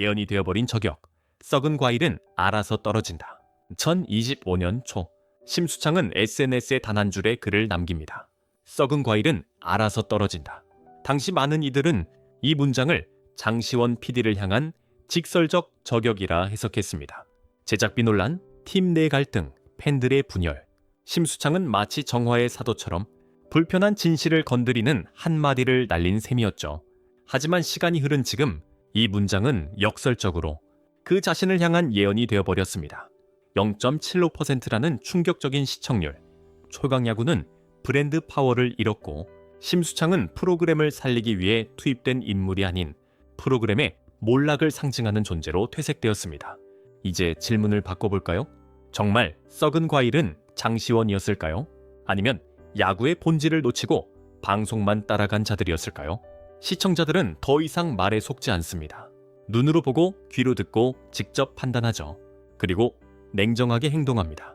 예언이 되어버린 저격. 썩은 과일은 알아서 떨어진다. 2025년 초 심수창은 SNS에 단 한 줄의 글을 남깁니다. 썩은 과일은 알아서 떨어진다. 당시 많은 이들은 이 문장을 장시원 PD를 향한 직설적 저격이라 해석했습니다. 제작비 논란, 팀 내 갈등, 팬들의 분열. 심수창은 마치 정화의 사도처럼 불편한 진실을 건드리는 한마디를 날린 셈이었죠. 하지만 시간이 흐른 지금 이 문장은 역설적으로 그 자신을 향한 예언이 되어버렸습니다. 0.75%라는 충격적인 시청률. 초강 야구는 브랜드 파워를 잃었고 심수창은 프로그램을 살리기 위해 투입된 인물이 아닌 프로그램의 몰락을 상징하는 존재로 퇴색되었습니다. 이제 질문을 바꿔볼까요? 정말 썩은 과일은 장시원이었을까요? 아니면 야구의 본질을 놓치고 방송만 따라간 자들이었을까요? 시청자들은 더 이상 말에 속지 않습니다. 눈으로 보고 귀로 듣고 직접 판단하죠. 그리고 냉정하게 행동합니다.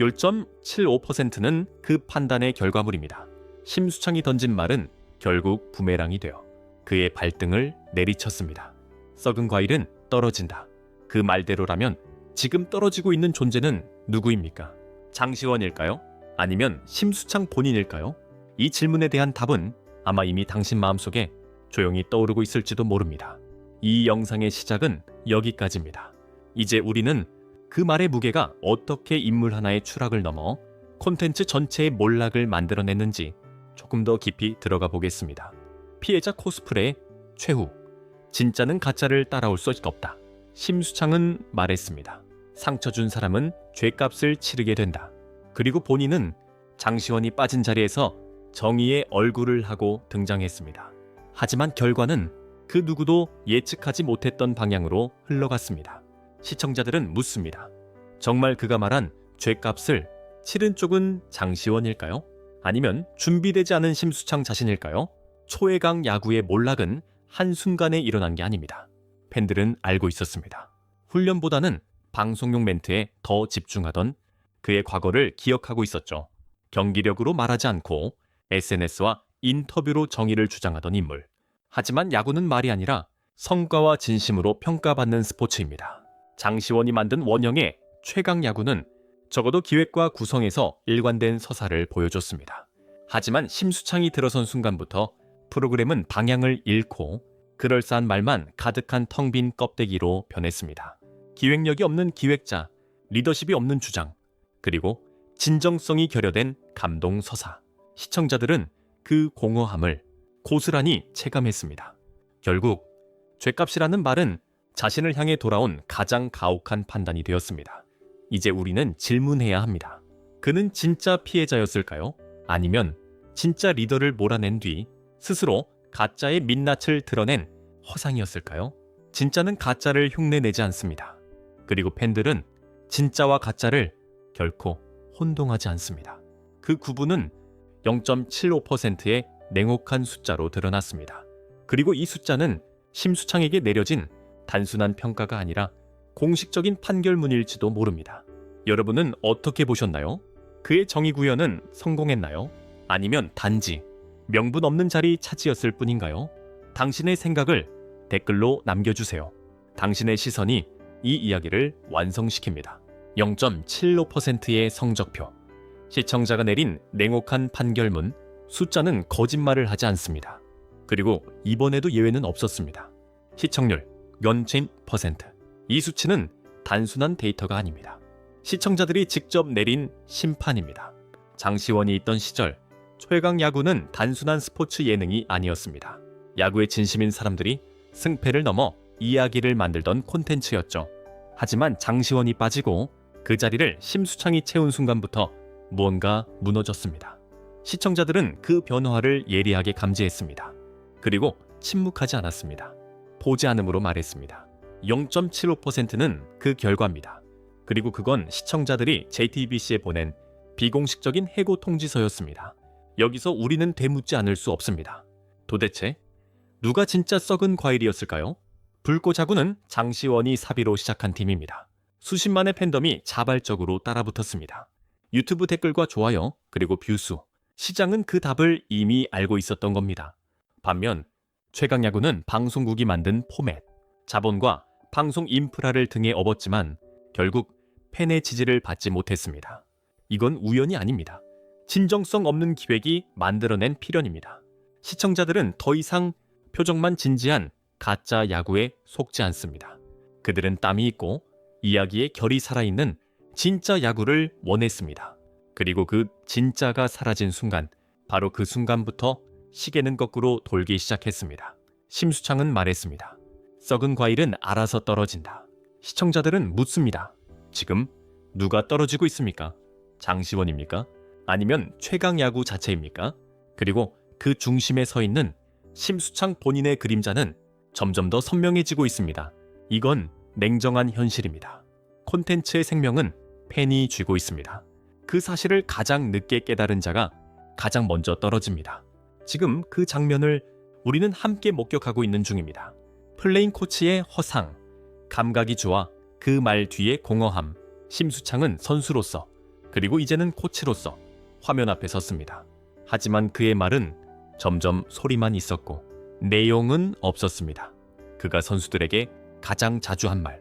0.75%는 그 판단의 결과물입니다. 심수창이 던진 말은 결국 부메랑이 되어 그의 발등을 내리쳤습니다. 썩은 과일은 떨어진다. 그 말대로라면 지금 떨어지고 있는 존재는 누구입니까? 장시원일까요? 아니면 심수창 본인일까요? 이 질문에 대한 답은 아마 이미 당신 마음속에 조용히 떠오르고 있을지도 모릅니다. 이 영상의 시작은 여기까지입니다. 이제 우리는 그 말의 무게가 어떻게 인물 하나의 추락을 넘어 콘텐츠 전체의 몰락을 만들어냈는지 조금 더 깊이 들어가 보겠습니다. 피해자 코스프레 최후 진짜는 가짜를 따라올 수 없다. 심수창은 말했습니다. 상처 준 사람은 죄값을 치르게 된다. 그리고 본인은 장시원이 빠진 자리에서 정의의 얼굴을 하고 등장했습니다. 하지만 결과는 그 누구도 예측하지 못했던 방향으로 흘러갔습니다. 시청자들은 묻습니다. 정말 그가 말한 죄값을 치른 쪽은 장시원일까요? 아니면 준비되지 않은 심수창 자신일까요? 초회강 야구의 몰락은 한순간에 일어난 게 아닙니다. 팬들은 알고 있었습니다. 훈련보다는 방송용 멘트에 더 집중하던 그의 과거를 기억하고 있었죠. 경기력으로 말하지 않고 SNS와 인터뷰로 정의를 주장하던 인물. 하지만 야구는 말이 아니라 성과와 진심으로 평가받는 스포츠입니다. 장시원이 만든 원형의 최강 야구는 적어도 기획과 구성에서 일관된 서사를 보여줬습니다. 하지만 심수창이 들어선 순간부터 프로그램은 방향을 잃고 그럴싸한 말만 가득한 텅 빈 껍데기로 변했습니다. 기획력이 없는 기획자, 리더십이 없는 주장, 그리고 진정성이 결여된 감동 서사. 시청자들은 그 공허함을 고스란히 체감했습니다. 결국 죄값이라는 말은 자신을 향해 돌아온 가장 가혹한 판단이 되었습니다. 이제 우리는 질문해야 합니다. 그는 진짜 피해자였을까요? 아니면 진짜 리더를 몰아낸 뒤 스스로 가짜의 민낯을 드러낸 허상이었을까요? 진짜는 가짜를 흉내내지 않습니다. 그리고 팬들은 진짜와 가짜를 결코 혼동하지 않습니다. 그 구분은 0.75%의 냉혹한 숫자로 드러났습니다. 그리고 이 숫자는 심수창에게 내려진 단순한 평가가 아니라 공식적인 판결문일지도 모릅니다. 여러분은 어떻게 보셨나요? 그의 정의 구현은 성공했나요? 아니면 단지 명분 없는 자리 차지였을 뿐인가요? 당신의 생각을 댓글로 남겨주세요. 당신의 시선이 이 이야기를 완성시킵니다. 0.75%의 성적표. 시청자가 내린 냉혹한 판결문, 숫자는 거짓말을 하지 않습니다. 그리고 이번에도 예외는 없었습니다. 시청률 연친 퍼센트. 이 수치는 단순한 데이터가 아닙니다. 시청자들이 직접 내린 심판입니다. 장시원이 있던 시절 최강 야구는 단순한 스포츠 예능이 아니었습니다. 야구에 진심인 사람들이 승패를 넘어 이야기를 만들던 콘텐츠였죠. 하지만 장시원이 빠지고 그 자리를 심수창이 채운 순간부터 무언가 무너졌습니다. 시청자들은 그 변화를 예리하게 감지했습니다. 그리고 침묵하지 않았습니다. 보지 않음으로 말했습니다. 0.75%는 그 결과입니다. 그리고 그건 시청자들이 JTBC에 보낸 비공식적인 해고 통지서였습니다. 여기서 우리는 되묻지 않을 수 없습니다. 도대체 누가 진짜 썩은 과일이었을까요? 불꽃자구는 장시원이 사비로 시작한 팀입니다. 수십만의 팬덤이 자발적으로 따라붙었습니다. 유튜브 댓글과 좋아요, 그리고 뷰수, 시장은 그 답을 이미 알고 있었던 겁니다. 반면 최강 야구는 방송국이 만든 포맷, 자본과 방송 인프라를 등에 업었지만 결국 팬의 지지를 받지 못했습니다. 이건 우연이 아닙니다. 진정성 없는 기획이 만들어낸 필연입니다. 시청자들은 더 이상 표정만 진지한 가짜 야구에 속지 않습니다. 그들은 땀이 있고 이야기에 결이 살아있는 진짜 야구를 원했습니다. 그리고 그 진짜가 사라진 순간, 바로 그 순간부터 시계는 거꾸로 돌기 시작했습니다. 심수창은 말했습니다. 썩은 과일은 알아서 떨어진다. 시청자들은 묻습니다. 지금 누가 떨어지고 있습니까? 장시원입니까? 아니면 최강 야구 자체입니까? 그리고 그 중심에 서 있는 심수창 본인의 그림자는 점점 더 선명해지고 있습니다. 이건 냉정한 현실입니다. 콘텐츠의 생명은 팬이 쥐고 있습니다. 그 사실을 가장 늦게 깨달은 자가 가장 먼저 떨어집니다. 지금 그 장면을 우리는 함께 목격하고 있는 중입니다. 플레인 코치의 허상, 감각이 좋아 그 말 뒤에 공허함, 심수창은 선수로서 그리고 이제는 코치로서 화면 앞에 섰습니다. 하지만 그의 말은 점점 소리만 있었고 내용은 없었습니다. 그가 선수들에게 가장 자주 한 말.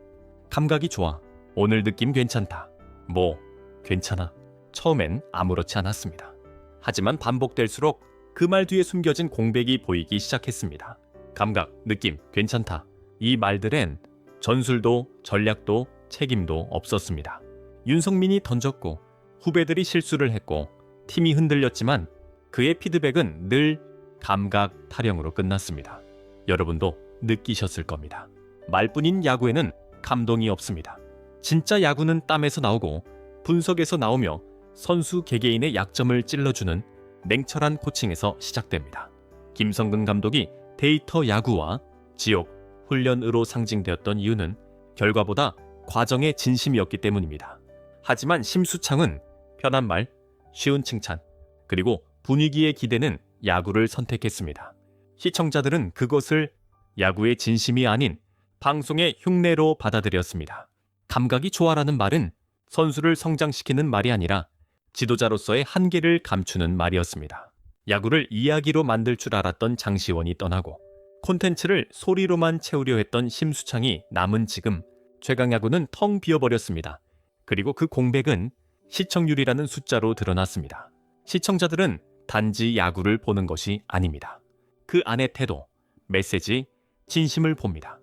감각이 좋아. 오늘 느낌 괜찮다. 뭐, 괜찮아. 처음엔 아무렇지 않았습니다. 하지만 반복될수록 그 말 뒤에 숨겨진 공백이 보이기 시작했습니다. 감각, 느낌, 괜찮다. 이 말들엔 전술도 전략도 책임도 없었습니다. 윤성민이 던졌고 후배들이 실수를 했고 팀이 흔들렸지만 그의 피드백은 늘 감각 타령으로 끝났습니다. 여러분도 느끼셨을 겁니다. 말뿐인 야구에는 감동이 없습니다. 진짜 야구는 땀에서 나오고 분석에서 나오며 선수 개개인의 약점을 찔러주는 냉철한 코칭에서 시작됩니다. 김성근 감독이 데이터 야구와 지옥, 훈련으로 상징되었던 이유는 결과보다 과정의 진심이었기 때문입니다. 하지만 심수창은 편한 말, 쉬운 칭찬, 그리고 분위기에 기대는 야구를 선택했습니다. 시청자들은 그것을 야구의 진심이 아닌 방송의 흉내로 받아들였습니다. 감각이 좋아라는 말은 선수를 성장시키는 말이 아니라 지도자로서의 한계를 감추는 말이었습니다. 야구를 이야기로 만들 줄 알았던 장시원이 떠나고 콘텐츠를 소리로만 채우려 했던 심수창이 남은 지금 최강야구는 텅 비어버렸습니다. 그리고 그 공백은 시청률이라는 숫자로 드러났습니다. 시청자들은 단지 야구를 보는 것이 아닙니다. 그 안의 태도, 메시지, 진심을 봅니다.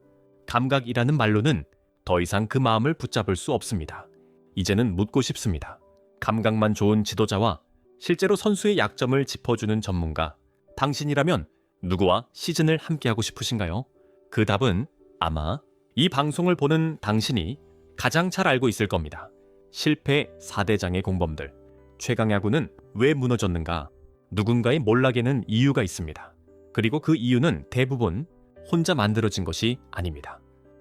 감각이라는 말로는 더 이상 그 마음을 붙잡을 수 없습니다. 이제는 묻고 싶습니다. 감각만 좋은 지도자와 실제로 선수의 약점을 짚어주는 전문가, 당신이라면 누구와 시즌을 함께하고 싶으신가요? 그 답은 아마 이 방송을 보는 당신이 가장 잘 알고 있을 겁니다. 실패 4대장의 공범들. 최강 야구는 왜 무너졌는가? 누군가의 몰락에는 이유가 있습니다. 그리고 그 이유는 대부분 혼자 만들어진 것이 아닙니다.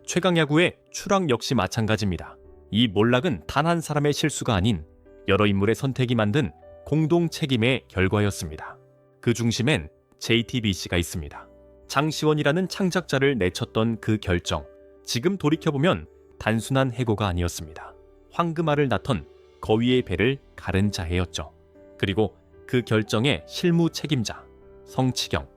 최강야구의 추락 역시 마찬가지입니다. 이 몰락은 단 한 사람의 실수가 아닌 여러 인물의 선택이 만든 공동 책임의 결과였습니다. 그 중심엔 JTBC가 있습니다. 장시원이라는 창작자를 내쳤던 그 결정. 지금 돌이켜보면 단순한 해고가 아니었습니다. 황금알을 낳던 거위의 배를 가른 자해였죠. 그리고 그 결정의 실무 책임자, 성치경,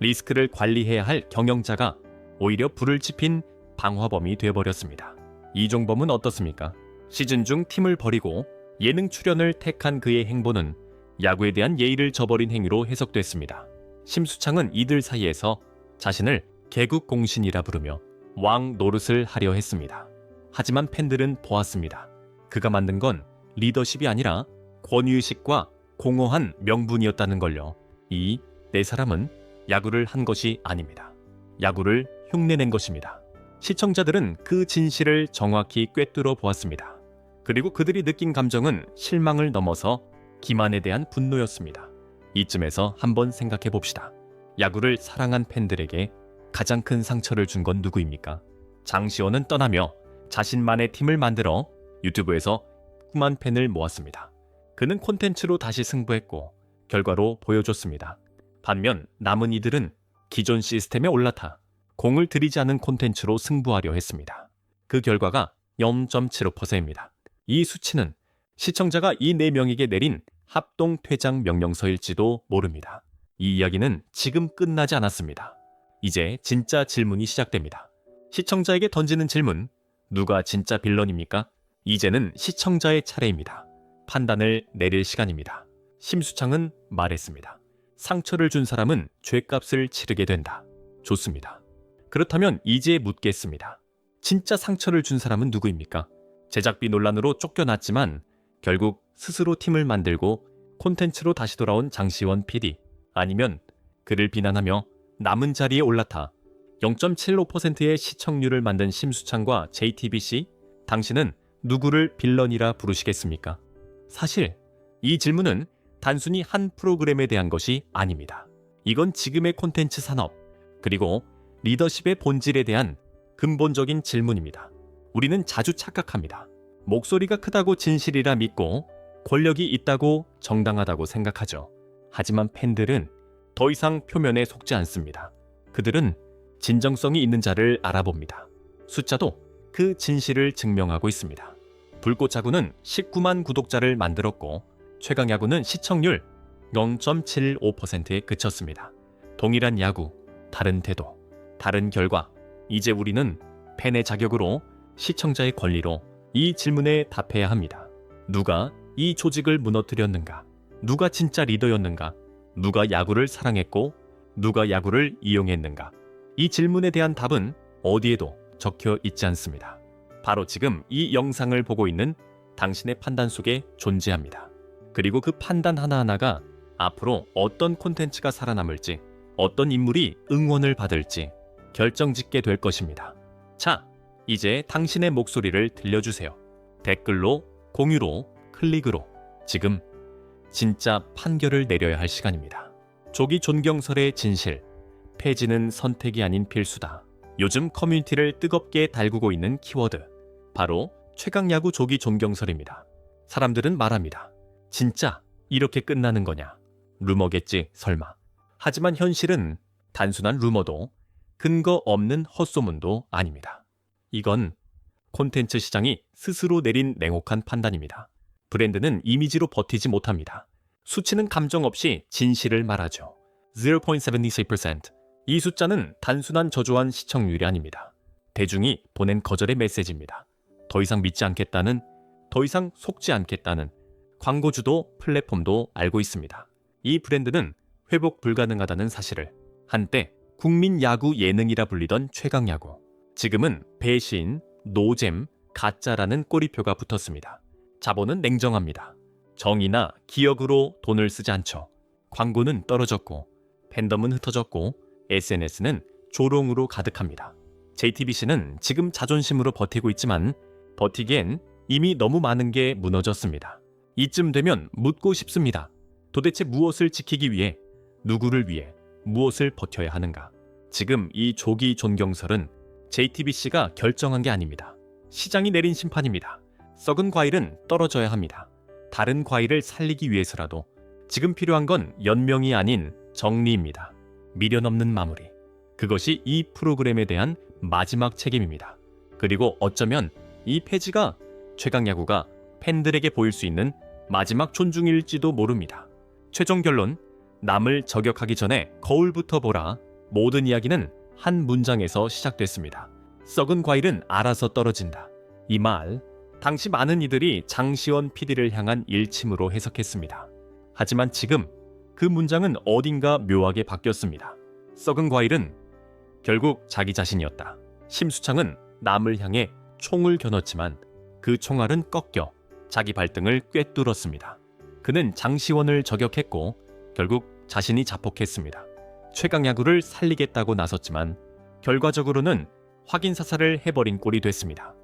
리스크를 관리해야 할 경영자가 오히려 불을 지핀 방화범이 되어버렸습니다. 이종범은 어떻습니까? 시즌 중 팀을 버리고 예능 출연을 택한 그의 행보는 야구에 대한 예의를 저버린 행위로 해석됐습니다. 심수창은 이들 사이에서 자신을 개국 공신이라 부르며 왕 노릇을 하려 했습니다. 하지만 팬들은 보았습니다. 그가 만든 건 리더십이 아니라 권위의식과 공허한 명분이었다는 걸요. 이 네 사람은 야구를 한 것이 아닙니다. 야구를 흉내낸 것입니다. 시청자들은 그 진실을 정확히 꿰뚫어 보았습니다. 그리고 그들이 느낀 감정은 실망을 넘어서 기만에 대한 분노였습니다. 이쯤에서 한번 생각해 봅시다. 야구를 사랑한 팬들에게 가장 큰 상처를 준 건 누구입니까? 장시호는 떠나며 자신만의 팀을 만들어 유튜브에서 수만 팬을 모았습니다. 그는 콘텐츠로 다시 승부했고 결과로 보여줬습니다. 반면 남은 이들은 기존 시스템에 올라타 공을 들이지 않은 콘텐츠로 승부하려 했습니다. 그 결과가 0.75%입니다. 이 수치는 시청자가 이 4명에게 내린 합동 퇴장 명령서일지도 모릅니다. 이 이야기는 지금 끝나지 않았습니다. 이제 진짜 질문이 시작됩니다. 시청자에게 던지는 질문. 누가 진짜 빌런입니까? 이제는 시청자의 차례입니다. 판단을 내릴 시간입니다. 심수창은 말했습니다. 상처를 준 사람은 죄값을 치르게 된다. 좋습니다. 그렇다면 이제 묻겠습니다. 진짜 상처를 준 사람은 누구입니까? 제작비 논란으로 쫓겨났지만 결국 스스로 팀을 만들고 콘텐츠로 다시 돌아온 장시원 PD 아니면 그를 비난하며 남은 자리에 올라타 0.75%의 시청률을 만든 심수창과 JTBC 당신은 누구를 빌런이라 부르시겠습니까? 사실 이 질문은 단순히 한 프로그램에 대한 것이 아닙니다. 이건 지금의 콘텐츠 산업 그리고 리더십의 본질에 대한 근본적인 질문입니다. 우리는 자주 착각합니다. 목소리가 크다고 진실이라 믿고 권력이 있다고 정당하다고 생각하죠. 하지만 팬들은 더 이상 표면에 속지 않습니다. 그들은 진정성이 있는 자를 알아봅니다. 숫자도 그 진실을 증명하고 있습니다. 불꽃자구는 19만 구독자를 만들었고 최강야구는 시청률 0.75%에 그쳤습니다. 동일한 야구, 다른 태도, 다른 결과. 이제 우리는 팬의 자격으로 시청자의 권리로 이 질문에 답해야 합니다. 누가 이 조직을 무너뜨렸는가? 누가 진짜 리더였는가? 누가 야구를 사랑했고 누가 야구를 이용했는가? 이 질문에 대한 답은 어디에도 적혀 있지 않습니다. 바로 지금 이 영상을 보고 있는 당신의 판단 속에 존재합니다. 그리고 그 판단 하나하나가 앞으로 어떤 콘텐츠가 살아남을지, 어떤 인물이 응원을 받을지 결정짓게 될 것입니다. 자, 이제 당신의 목소리를 들려주세요. 댓글로, 공유로, 클릭으로 지금 진짜 판결을 내려야 할 시간입니다. 조기 존경설의 진실, 폐지는 선택이 아닌 필수다. 요즘 커뮤니티를 뜨겁게 달구고 있는 키워드, 바로 최강야구 조기 존경설입니다. 사람들은 말합니다. 진짜 이렇게 끝나는 거냐? 루머겠지, 설마. 하지만 현실은 단순한 루머도 근거 없는 헛소문도 아닙니다. 이건 콘텐츠 시장이 스스로 내린 냉혹한 판단입니다. 브랜드는 이미지로 버티지 못합니다. 수치는 감정 없이 진실을 말하죠. 0.73%. 이 숫자는 단순한 저조한 시청률이 아닙니다. 대중이 보낸 거절의 메시지입니다. 더 이상 믿지 않겠다는, 더 이상 속지 않겠다는 광고주도 플랫폼도 알고 있습니다. 이 브랜드는 회복 불가능하다는 사실을 한때 국민 야구 예능이라 불리던 최강 야구. 지금은 배신, 노잼, 가짜라는 꼬리표가 붙었습니다. 자본은 냉정합니다. 정의나 기억으로 돈을 쓰지 않죠. 광고는 떨어졌고, 팬덤은 흩어졌고, SNS는 조롱으로 가득합니다. JTBC는 지금 자존심으로 버티고 있지만, 버티기엔 이미 너무 많은 게 무너졌습니다. 이쯤 되면 묻고 싶습니다. 도대체 무엇을 지키기 위해, 누구를 위해, 무엇을 버텨야 하는가? 지금 이 조기 존경설은 JTBC가 결정한 게 아닙니다. 시장이 내린 심판입니다. 썩은 과일은 떨어져야 합니다. 다른 과일을 살리기 위해서라도 지금 필요한 건 연명이 아닌 정리입니다. 미련 없는 마무리. 그것이 이 프로그램에 대한 마지막 책임입니다. 그리고 어쩌면 이 폐지가 최강야구가 팬들에게 보일 수 있는 마지막 존중일지도 모릅니다. 최종 결론 남을 저격하기 전에 거울부터 보라. 모든 이야기는 한 문장에서 시작됐습니다. 썩은 과일은 알아서 떨어진다. 이 말, 당시 많은 이들이 장시원 PD를 향한 일침으로 해석했습니다. 하지만 지금 그 문장은 어딘가 묘하게 바뀌었습니다. 썩은 과일은 결국 자기 자신이었다. 심수창은 남을 향해 총을 겨눴지만 그 총알은 꺾여 자기 발등을 꿰뚫었습니다. 그는 장시원을 저격했고 결국 자신이 자폭했습니다. 최강 야구를 살리겠다고 나섰지만 결과적으로는 확인 사살을 해버린 꼴이 됐습니다.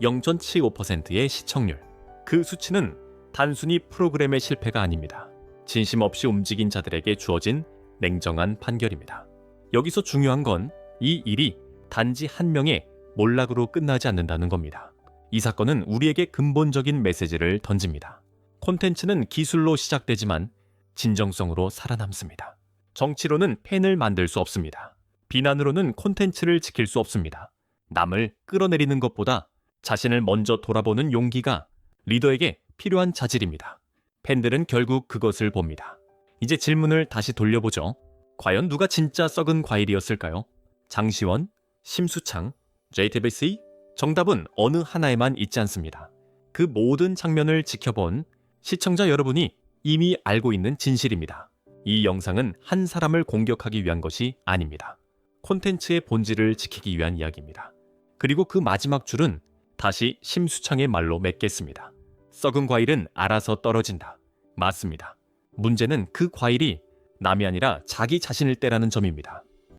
0.75%의 시청률. 그 수치는 단순히 프로그램의 실패가 아닙니다. 진심 없이 움직인 자들에게 주어진 냉정한 판결입니다. 여기서 중요한 건 이 일이 단지 한 명의 몰락으로 끝나지 않는다는 겁니다. 이 사건은 우리에게 근본적인 메시지를 던집니다. 콘텐츠는 기술로 시작되지만 진정성으로 살아남습니다. 정치로는 팬을 만들 수 없습니다. 비난으로는 콘텐츠를 지킬 수 없습니다. 남을 끌어내리는 것보다 자신을 먼저 돌아보는 용기가 리더에게 필요한 자질입니다. 팬들은 결국 그것을 봅니다. 이제 질문을 다시 돌려보죠. 과연 누가 진짜 썩은 과일이었을까요? 장시원, 심수창, JTBC 정답은 어느 하나에만 있지 않습니다. 그 모든 장면을 지켜본 시청자 여러분이 이미 알고 있는 진실입니다. 이 영상은 한 사람을 공격하기 위한 것이 아닙니다. 콘텐츠의 본질을 지키기 위한 이야기입니다. 그리고 그 마지막 줄은 다시 심수창의 말로 맺겠습니다. 썩은 과일은 알아서 떨어진다. 맞습니다. 문제는 그 과일이 남이 아니라 자기 자신일 때라는 점입니다.